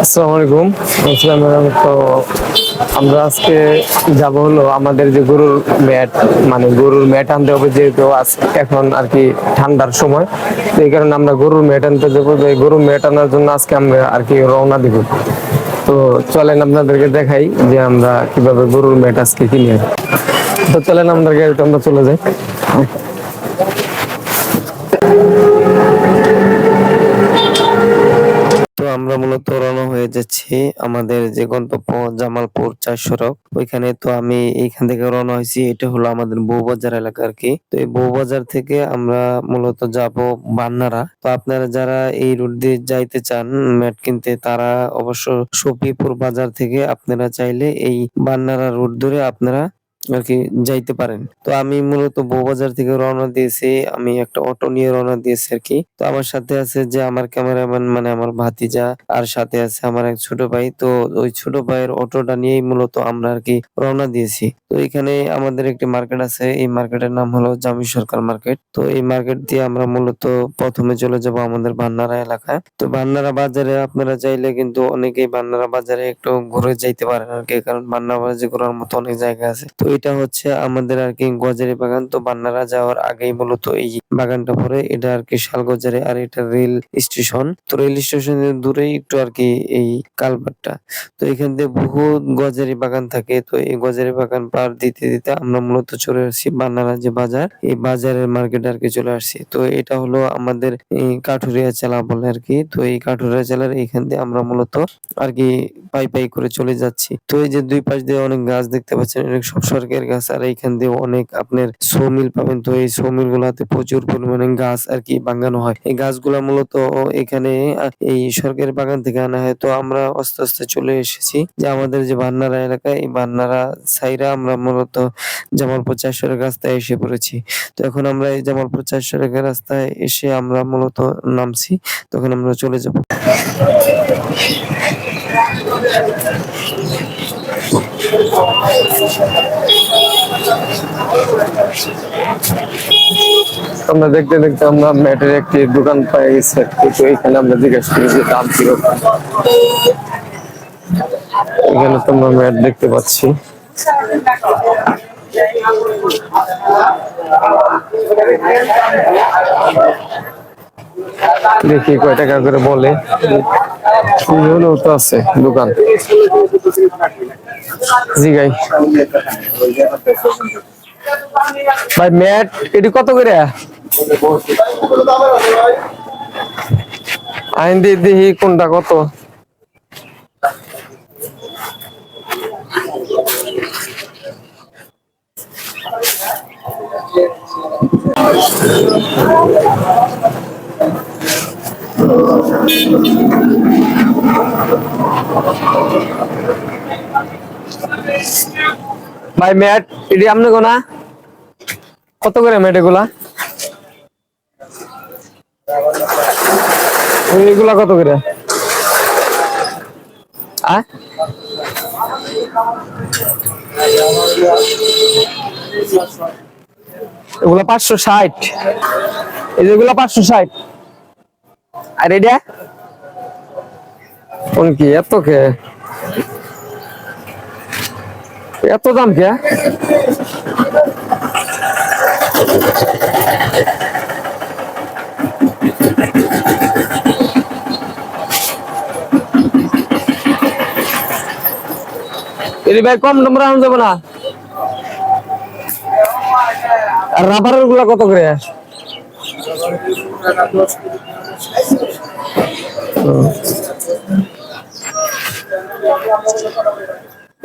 আসসালামু আলাইকুম আসসালামু তো আমরা আজকে যাব হলো আমাদের যে গরুর ম্যাট মানে গরুর ম্যাট আনতে হবে যেহেতু আজ- এখন আর কি ঠান্ডার সময়, তো এই কারণে আমরা গরুর ম্যাট আনতে যাব। গরুর ম্যাট আনার জন্য আজকে আমরা আর কি রওনা দিব। তো চলেন আপনাদেরকে দেখাই যে আমরা কীভাবে গরুর ম্যাট আজকে কিনে। তো চলেন আমাদের আমরা চলে যাই। আমরা মূলত রওনা হয়ে যাচ্ছি আমাদের যে গন্তব্য জামালপুর চার সড়ক। ওইখানে তো আমি এইখান থেকে রওনা হয়েছি, এটা হলো আমাদের বউবাজার এলাকা আর কি। তো এই বউবাজার থেকে আমরা মূলত যাব বান্নারা। তো আপনারা যারা এই রুট দিয়ে যাইতে চান ম্যাট কিনতে, তারা অবশ্য সফিপুর বাজার থেকে আপনারা চাইলে এই বান্নারা রুট ধরে আপনারা আর কি যাইতে পারেন। তো আমি মূলত বউবাজার থেকে রওনা দিয়েছি, আমি একটা অটো নিয়ে রওনা দিয়েছি আর কি তো আমার সাথে আছে যে আমার ক্যামেরাম্যান মানে আমার ভাতিজা, আর সাথে আছে আমার এক ছোট ভাই। তো ওই ছোট ভাইয়ের অটোটা নিয়েই মূলত আমরা আর কি রওনা দিয়েছি। তো এখানে আমাদের একটি মার্কেট আছে, এই মার্কেটের নাম হলো জামি সরকার মার্কেট। তো এই মার্কেট দিয়ে আমরা মূলত প্রথমে চলে যাব আমাদের ভান্নারা এলাকায়। তো ভান্নারা বাজারে আপনারা চাইলে কিন্তু অনেকেই ভান্নারা বাজারে একটু ঘুরে যাইতে পারেন আর কি কারণ ভান্নারা বাজারে ঘোরার মতো অনেক জায়গা আছে। তো এটা হচ্ছে আমাদের আর কি গজারি বাগান। তো বান্নারা যাওয়ার আগেই মূলত এই বাগানটা পরে এটা আর কি শালগজারে আর এটা রেল স্টেশন। তো রেল স্টেশনের দূরেই একটু আর কি এই কালভারটা তো এখান দিয়ে বহু গজারি বাগান থাকে। তো এই গজারি বাগান পার দিতে দিতে আমরা মূলত চলে আসছি বান্নারা যে বাজার, এই বাজারের মার্কেট আর কি চলে আসছি। তো এটা হলো আমাদের এই কাঠুরিয়া চালা বলে আর কি। তো এই কাঠুরিয়া চালার এইখান দিয়ে আমরা মূলত আর কি পাই পাই করে চলে যাচ্ছি। তো এই যে দুই পাশ দিয়ে অনেক গাছ দেখতে পাচ্ছেন, অনেক সব সরকারি গাছ, আর এইখান দিয়ে অনেক আপনার সমিল পাবেন। তো এই সমিল গুলাতে প্রচুর পরিমাণে গাছ আর কি বাগানো হয়। এই গাছগুলা মূলত এখানে, এই সরকারি বাগান থেকে আনা হয়। তো আমরা আস্তে আস্তে চলে এসেছি যে আমাদের যে বান্নারা এলাকা, এই বান্নারা সাইরা আমরা মূলত জামালপুর চারশোরের রাস্তায় এসে পড়েছি। তো এখন আমরা এই জামালপুর চারশোরের রাস্তায় এসে আমরা মূলত নামছি। তখন আমরা চলে যাব। আমরা দেখতে দেখতে আমরা ম্যাটের একটি দোকান পেয়ে গেছি। আর কি। এখানে আমরা জিজ্ঞেস করি যে দাম কীরকম এখানে তো আমরা ম্যাট দেখতে পাচ্ছি। দেখি কয় টাকা করে বলে। তো আছে দোকান। জি গাই ভাই ম্যাট এটি কত করে? আইন দিয়ে দেখি কোনটা কত। ভাই, ম্যাট, এটি আপনি কোনা কত করে ম্যাট এগুলা? এগুলা কত করে? এগুলা পাঁচশো ষাট। এই যেগুলা পাঁচশো ষাট। আর এটা? কোন কি, এত কে? এত দাম কে এর ভাই, কম নম্বর আনা যাবে না। আর রাবারেরগুলা কত করে?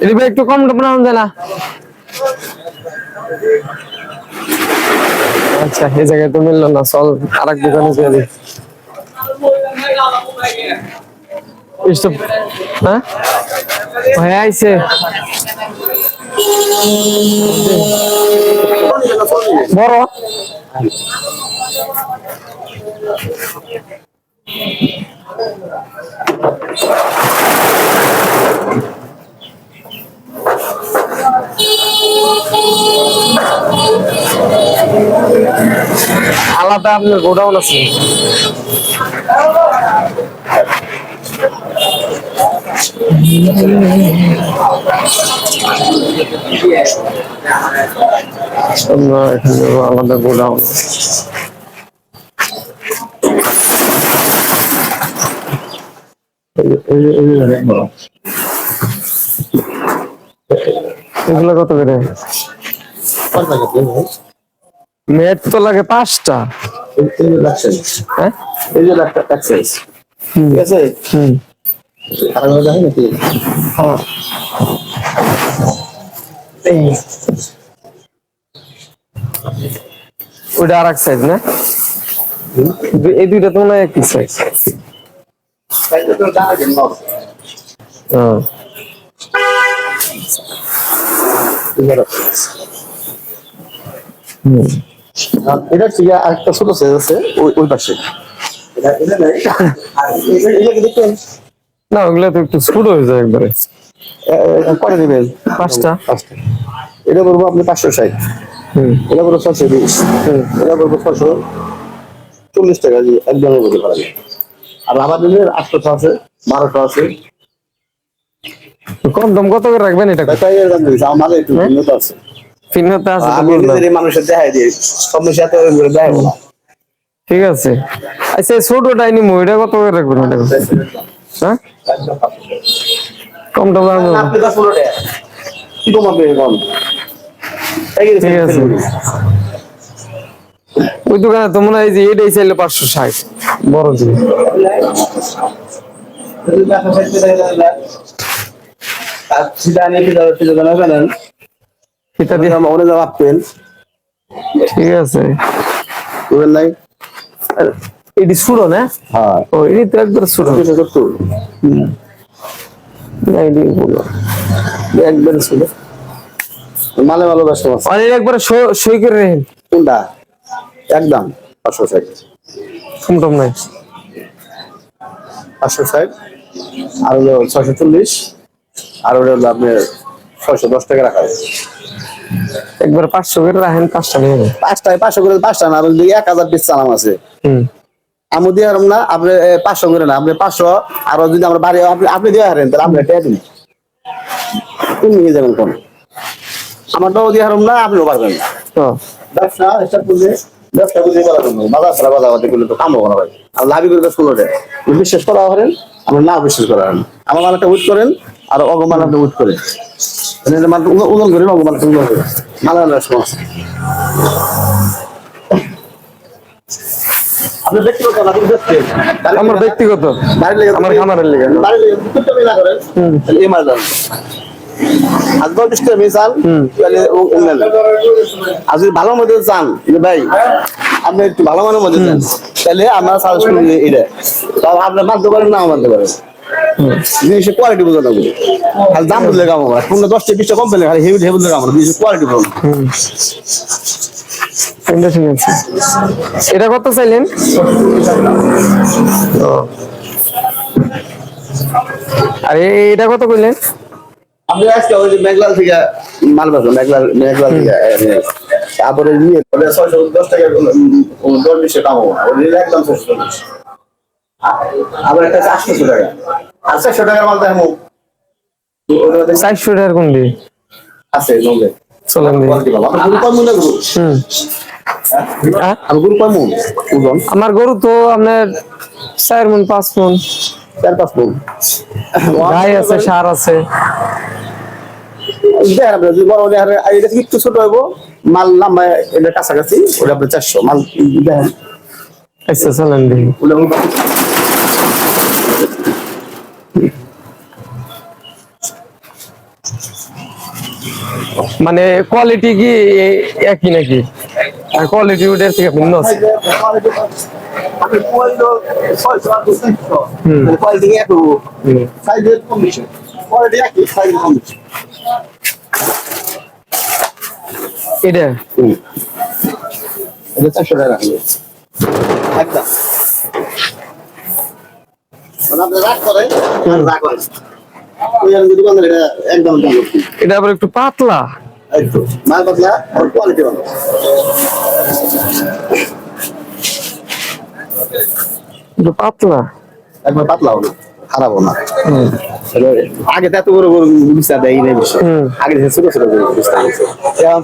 এর ভাই একটু কম নম্বর আনা না। আচ্ছা এই জায়গায় তো মিললো না, চল আরেক দোকানে চলে যাই হ্যাঁ? হয়ে আইছে। বড়? আলাদা আপনার গোডাউন আছে। যাব গোডাউন। এগুলো কত করে? মেট তো লাগে পাঁচটা। হ্যাঁ? এই যে ঠিক আছে? হুম। আর নাকি? হ্যাঁ। ওটা আর এক সাইজ না? এই দুইটা তো মনে হয় একই সাইজ হ্যাঁ। এটা ঠিক আরেকটা ছোট সাইজ আছে ওই ওই পাশে। না ওগুলো তো একটু ছোট হয়ে যায় একবারে। পাঁচটা। পাঁচটা। এটা বলব আপনি পাঁচশো ষাট। এটা বলব ছশো বিশ। এটা বলব ছশো চল্লিশ টাকা দিয়ে একদমই বলতে পারেন আর আমাদের আটশো আছে বারোশো আছে। কম দাম কত করে রাখবেন এটা তাই এর দাম দিয়েছে আমার একটু ভিন্নতা আছে। ভিন্নতা আছে তো আমি নিজের মানুষের দেখাই দিই করে দেখাবো না ঠিক আছে। আচ্ছা এই ছোটটাই নিমো এটা কত করে রাখবেন এটা হ্যাঁ? কম দাম আপনি পনেরো টাকা। কি কম আপনি কম? ঠিক আছে। ওই দোকানে তো মনে হয় যে এটাই চাইলে পাঁচশো ষাট। বড় জিনিস আর সেটা নিয়ে কি যাবে সেটা জানা এটা দিয়ে ওরে যাওয়া পেন ঠিক আছে। বুঝলেন নাই? আর এটি ছোট না হ্যাঁ। ও এটি তো একবার করতো না এটি বলল একবার ছোট মালে ব্যস্ত আছে আর একবার সই- করে রেখেন। কোনটা? একদম। পাঁচশো ষাট। কম টম নাই। পাঁচশো ষাট। আর হলো ছয়শো চল্লিশ। আর হলো আপনার ছয়শো দশ টাকা রাখা হয় একবার পাঁচশো করে রাখেন পাঁচটা নিয়ে পাঁচটায় পাঁচশো করে পাঁচটা না এক হাজার পিস চালাম আছে। আমি দিয়ে হারাম না আপনি পাঁচশো করে না আপনি পাঁচশো আর যদি আমরা বাড়ি আপনি আপনি দিয়ে হারেন তাহলে আপনি তুমি নিয়ে যাবেন কোন? আমারটাও দিয়ে হারাম না আপনিও পারবেন না। ব্যবসা স্টার্ট করলে বাজার ছাড়া বাজার বাজার করলে তো কামও করা হয়। আর করে তো বিশ্বাস করা করেন আমরা না বিশ্বাস করা আমার মালাটা উইট করেন আর করেন মানে এটা মাত্র উদল- উদল করেন মালা সমস্যা আপনি আপনি। আমার ব্যক্তিগত। আমার খামারের লেগে। বাড়ির লেগে দুটো মিলা করেন? তাহলে এই মাছ দাম আজ বলছিস তো মিসাল তাহলে ও- ও আর যদি ভালো মধ্যে চান ভাই আপনি একটু ভালো মানের মধ্যে চান তাহলে আমরা করি এটা। আপনি মানতে পারেন না মানতে পারেন। জিনিসের কোয়ালিটি বোঝা লাগবে খালি দাম বুঝলে কাম আমরা। পনেরো দশটা বিশটা কম পেলে খালি হেভি হেভি কাম জিনিসের কোয়ালিটি বোঝা এটা কত চাইলেন। আর এটা কত কইলেন? আপনি আজকে ওই যে মেঘলাল থেকে মাল বেচেন মেঘলাল মেঘলাল থেকে তারপরে নিয়ে ছয়শো দশ টাকা দশ বিশে কামাবো না একদম ছয়শো চল্লিশ আবার একটা আটশোশো টাকা। আর চারশো টাকার মাল দেখো চারশো টাকার কোন দিয়ে আছে হ্যাঁ? আমি গরু কয় ওজন? আমার গরু তো আপনার চার মন পাঁচ মন চার পাঁচ মন গাই আছে সার আছে। একটু ছোট হইব মাল নামা এটা কাছাকাছি ওটা আপনার চারশো। মাল দেখেন। আচ্ছা চলেন দিয়ে মানে কোয়ালিটি কি একই নাকি? আর কোয়ালিটি ওটার থেকে ভিন্ন আছে। এটা এটা? চারশো টাকা একদম। রাগ করেন আর রাগ দোকানদার এটা আবার একটু পাতলা। মাল পাতলা আর কোয়ালিটি ভালো। একটু পাতলা। একবার পাতলা হবে খারাপও না। আগে তো এত বড় বড় দেয় বিষয় আগে ছোট ছোট এখন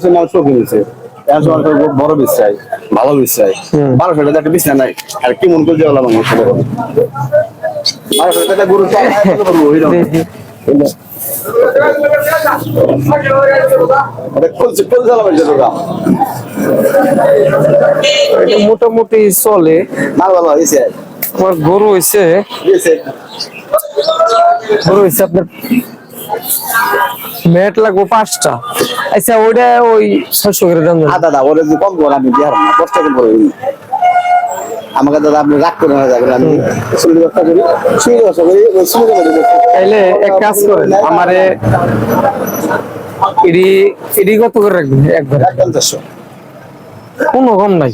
বিশ্বাস ভালো বিশ্বাস হুম। বারোশো টাকা একটা বিশ্বাস নাই। আর কি মন করে দেওয়া মানুষ বারোশো টাকা গরু মোটামুটি চলে। মাল ভালো হয়েছে আমার গরু হয়েছে গরু হয়েছে আপনার মেট লাগবো পাঁচটা। আচ্ছা ওইটা ওই ছয়শো করে দাম জানেন? আদা দা ওরে কম করে আমি দিয়ে না। দশ করে। আমাকে দাদা আপনি রাগ করে না যাবেন আমি ব্যবসা করি ব্যবসা করি ব্যবসা। তাইলে এক কাজ করেন আমারে এডি এডি কত করে রাখবেন একবার? এক পঞ্চাশশো কোনো কম নাই।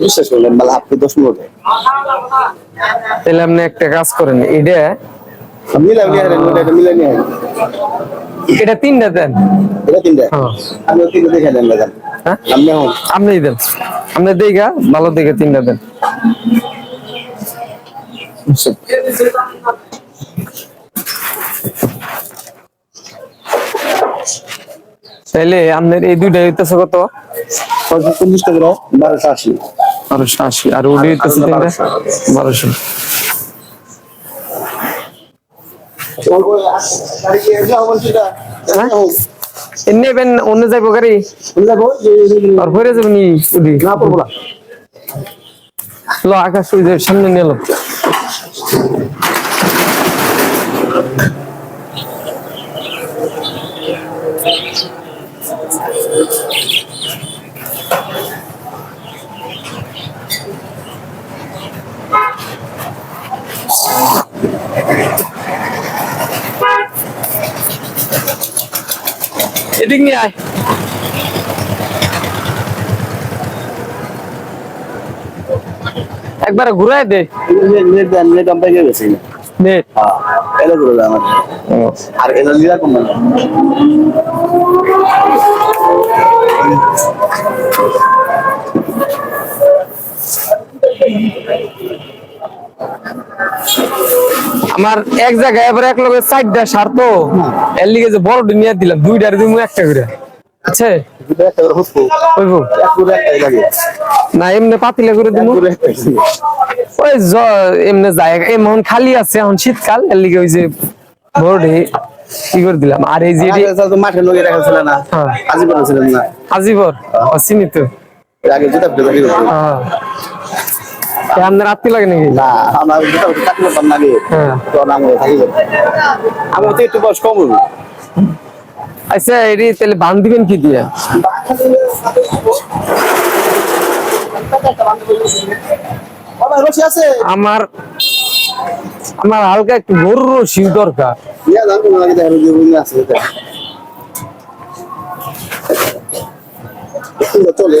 বিশ্বাস করলেন মানে আপনি দশ মিনিটে তাহলে আপনি একটা কাজ করেন এটা মিলাই নিয়ে আসেন ওটা মিলাই নিয়ে আসেন এটা তিনটা দেন। এটা তিনটা। হ্যাঁ। আমি তিনটা দেখে হ্যাঁ আপনি দেন। আপনি দেখা ভালো দেখে তিনটা দেন। তাইলে আপনার এই দুইটা হইতেছে কত? টাকা বারোশো আশি। বারোশো আশি। আর ওডি হইতেছে তিনটা? বারোশো। হ্যাঁ? নেবেন অন্য যাইবো গাড়ি? আর ভরে যাবেন ই না পড়ব না। লো আকাশ সামনে নিয়ে এদিক নিয়ে আয় একবার ঘুরাই দে নেট দেন নেট আমি পেয়ে গেছি নেট হ্যাঁ এটা দেন আমার আর এটা লিরা কম না আমার এক জায়গায় এবার এক লগে চারটা সার তো। এর লিগে যে বড় নিয়ে দিলাম দুইটার দিমু একটা করে। আছে? না এমনি পাতিলে করে এক দিমু করে ওই এমনি জায়গা এমন খালি আছে এখন শীতকাল এর লিগে ওই যে বড় কি করে দিলাম। আর এই যে লোকে দেখা না হ্যাঁ। না। আজিবর অসীমিত। আগে জুতা। হ্যাঁ। আপনার আত্মি লাগে নাকি? না আমরা চাকরি করতাম না হ্যাঁ। তো নাম হয়ে থাকি আমার তো একটু বয়স কম আচ্ছা এটি তাহলে বান দিবেন কি দিয়ে? বাবা আছে? আমার আমার হালকা একটু গরুর রসি দরকার। না চলে।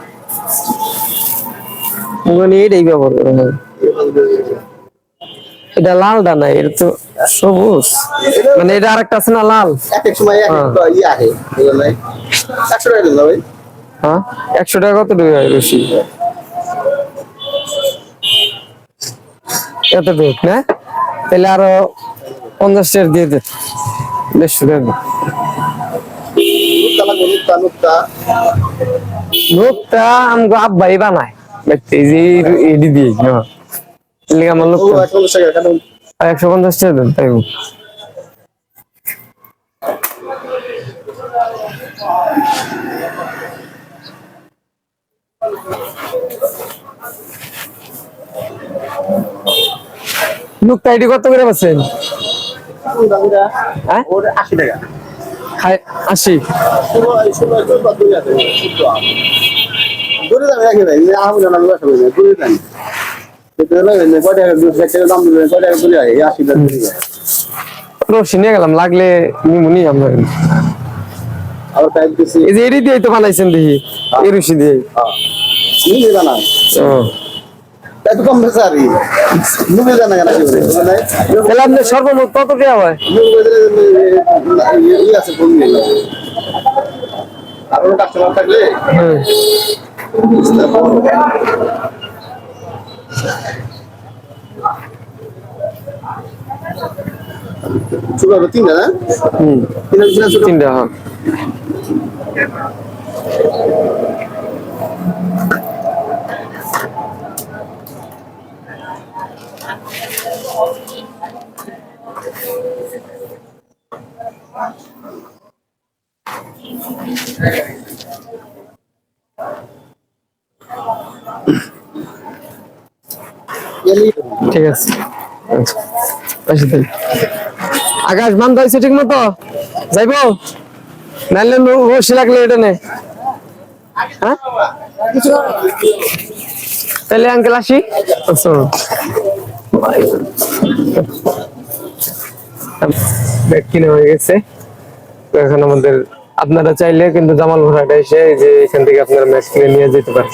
মানে এইটাই ব্যবহার করা হয়। এটা এটা তো সবুজ। মানে এটা আরেকটা আছে না লাল? ভাই? হ্যাঁ? একশো টাকা কত টাকা হয় রসি এত না? তাহলে আরও পঞ্চাশ টাকা দিয়ে দে দেড়শো টাকা আমাকে আব্বাই বানায়। এই যে এডি দিয়ে হ্যাঁ লিগে আমার লোকটা একশো পঞ্চাশ টাকা দেন তাই হোক। নুকটা কত করে পাচ্ছেন হ্যাঁ আশি টাকা আশি দূরে রাখি ভাই? আহ দূরে দাম রশি নিয়ে গেলাম লাগলে নিমুনি আমরা এই যে দিয়ে তো বানাইছেন দেখি এই রশি দিয়ে হ্যাঁ মানে সর্বমোট কত দেওয়া হয়? কাস্টমার থাকলে? ছোট হবে তিনটা না হুম তিনটা তিনটা ছোট তিনটা হ্যাঁ ঠিক আছে। আকাশ বান্ধ হয়েছে ঠিক মতো যাইব? নাইলে নো- রশি লাগলে এটা নে। হ্যাঁ? তাহলে আঙ্কেল আসি। ব্যাগ কিনে হয়ে গেছে। এখন আমাদের আপনারা চাইলে কিন্তু জামাল ঘোড়াটা এসে যে এখান থেকে আপনারা ম্যাচ কিনে নিয়ে যেতে পারেন।